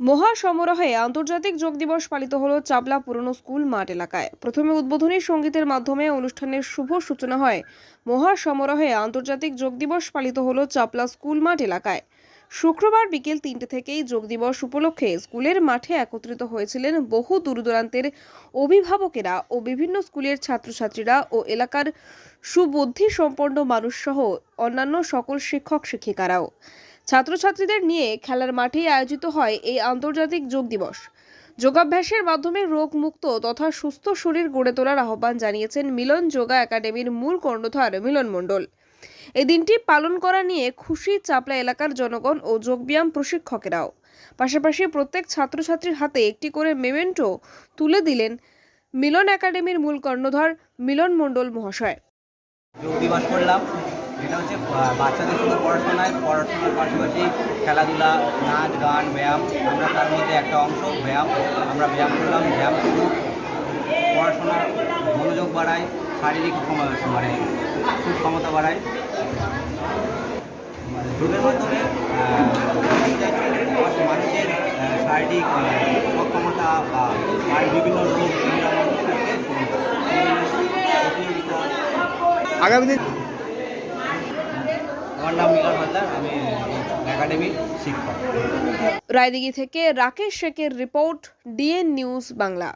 মহাসমারোহে আন্তর্জাতিক যোগ দিবস পালিত হল চাপলা পুরনো স্কুল মাঠ এলাকায়। প্রথমে উদ্বোধনী সঙ্গীতের মাধ্যমে অনুষ্ঠানের শুভ সূচনা হয়। মহাসমারোহে আন্তর্জাতিক যোগ দিবস পালিত হল চাপলা স্কুল মাঠ এলাকায়। শুক্রবার বিকেল তিনটে থেকেই যোগ দিবস উপলক্ষে স্কুলের মাঠে একত্রিত হয়েছিলেন বহু দূরদূরান্তের অভিভাবকেরা ও বিভিন্ন স্কুলের ছাত্রছাত্রীরা ও এলাকার সুবুদ্ধি সম্পন্ন মানুষসহ অন্যান্য সকল শিক্ষক শিক্ষিকারাও ছাত্রছাত্রীদের নিয়ে খেলার মাঠেই আয়োজিত হয় এই আন্তর্জাতিক যোগ দিবস। যোগাভ্যাসের মাধ্যমে রোগমুক্ত তথা সুস্থ শরীর গড়ে তোলার আহ্বান জানিয়েছেন মিলন যোগা একাডেমির মূল কর্ণধার মিলন মণ্ডল। এই দিনটি পালন করা নিয়ে খুশি চাপলা এলাকার জনগণ ও যোগব্যায়াম প্রশিক্ষকেরাও। পাশাপাশি প্রত্যেক ছাত্রছাত্রীর হাতে একটি করে মেমেন্টো তুলে দিলেন মিলন একাডেমির মূল কর্ণধার মিলন মণ্ডল মহাশয়। যোগ দিবস করলাম। এটা হচ্ছে বাচ্চাদের শুধু পড়াশোনায় পড়াশোনার পাশাপাশি খেলাধুলা, নাচ, গান, ব্যায়াম, আমরা তার মধ্যে একটা অংশ, ব্যায়াম। আমরা ব্যায়াম করলাম, ব্যায়াম শুধু পড়াশোনার মনোযোগ বাড়ায়, শারীরিক মানে সুক্ষমতা বাড়ায়। মানে যোগের মাধ্যমে মানুষের শারীরিক সক্ষমতা বা আর বিভিন্ন রোগ আগামী দিন শিক্ষক। রায়দিঘি থেকে রাকেশ শেখের রিপোর্ট ডিএন নিউজ বাংলা।